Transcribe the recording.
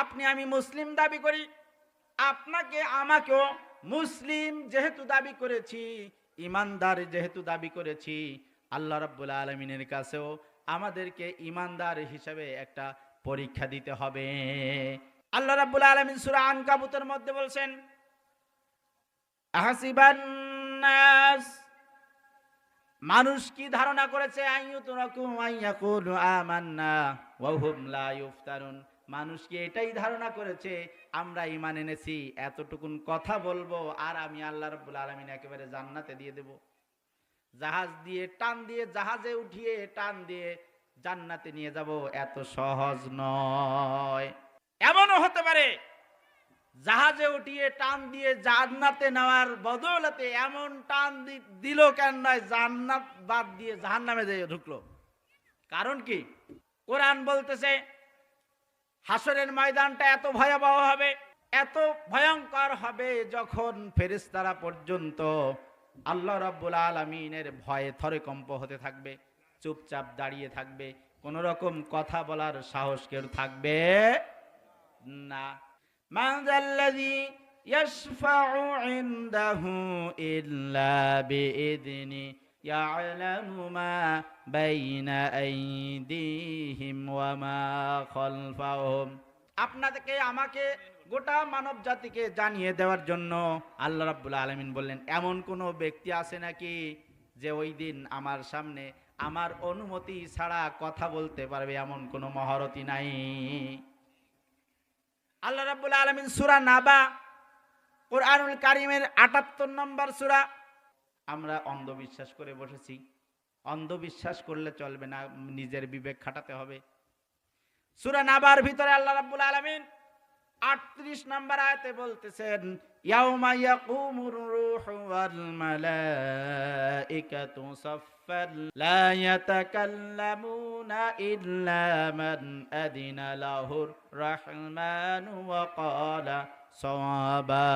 আপনি আমি মুসলিম দাবি করি, আপনাকে, আমাকেও মুসলিম যেহেতু দাবি করেছি, ইমানদার যেহেতু দাবি করেছি, আল্লাহ রাব্বুল আলমিনের কাছেও আমাদেরকে ইমানদার হিসাবে একটা পরীক্ষা দিতে হবে। আল্লাহ রাব্বুল আলমিন সুরা আনকাবুতের মধ্যে বলছেন মানুষ কি ধারণা করেছে আইয়ুতরাকু আইয়াকুলু আমান্না, ওয়া লা ইফতারুন মানুষ কি এটাই ধারণা করেছে, আমরা ঈমান এনেছি, এতটুকুন কথা বলব আর আমি আল্লাহ রাব্বুল আলামিন একেবারে জান্নাতে দিয়ে দেব। জাহাজ দিয়ে, টান দিয়ে, জাহাজে উঠিয়ে, টান দিয়ে জান্নাতে নিয়ে যাব, এত সহজ নয়। এমনও হতে পারে, জাহাজে উঠিয়ে, টান দিয়ে জান্নাতে নেওয়ার বদৌলতে এমন টান দিল কেন নয়, জান্নাত বাদ দিয়ে জাহান্নামে যেয়ে ঢুকলো। কারণ কি? কোরআন বলতেছে হাসরের ময়দানটা এত ভয়াবহ হবে, এত ভয়ঙ্কর হবে যখন ফেরেস্তারা পর্যন্ত আল্লাহ রব্বুল আলমিনের ভয়ে থরে কম্প হতে থাকবে, চুপচাপ দাঁড়িয়ে থাকবে, কোন রকম কথা বলার সাহস কেউ থাকবে না। يعلم ما بين أيديهم وما خلفهم আপনাদেরকে আমাকে গোটা মানব জাতিকে জানিয়ে দেওয়ার জন্য আল্লাহ রাব্বুল আলামিন বললেন এমন কোনো ব্যক্তি আছে নাকি যে ওই দিন আমার সামনে আমার অনুমতি ছাড়া কথা বলতে পারবে এমন কোনো মহরতি নাই আল্লাহ রাব্বুল আলামিন সূরা নাবা কোরআনুল কারিমের 78 নম্বর সূরা আমরা অন্ধবিশ্বাস করে বসেছি। অন্ধবিশ্বাস করলে চলবে না, নিজের বিবেক খাটাতে হবে। সূরা নাবার ভিতরে আল্লাহ রাব্বুল আলামিন 38 নম্বর আয়াতে বলতেছেন, ইয়াউমা ইয়াকুমুর রূহু ওয়াল মালাইকাতু সাফফান, লা ইয়াতাকাল্লামুনা ইল্লা মান আদিনা লাহুর রাহমানু ওয়া ক্বালা সাওয়াবা।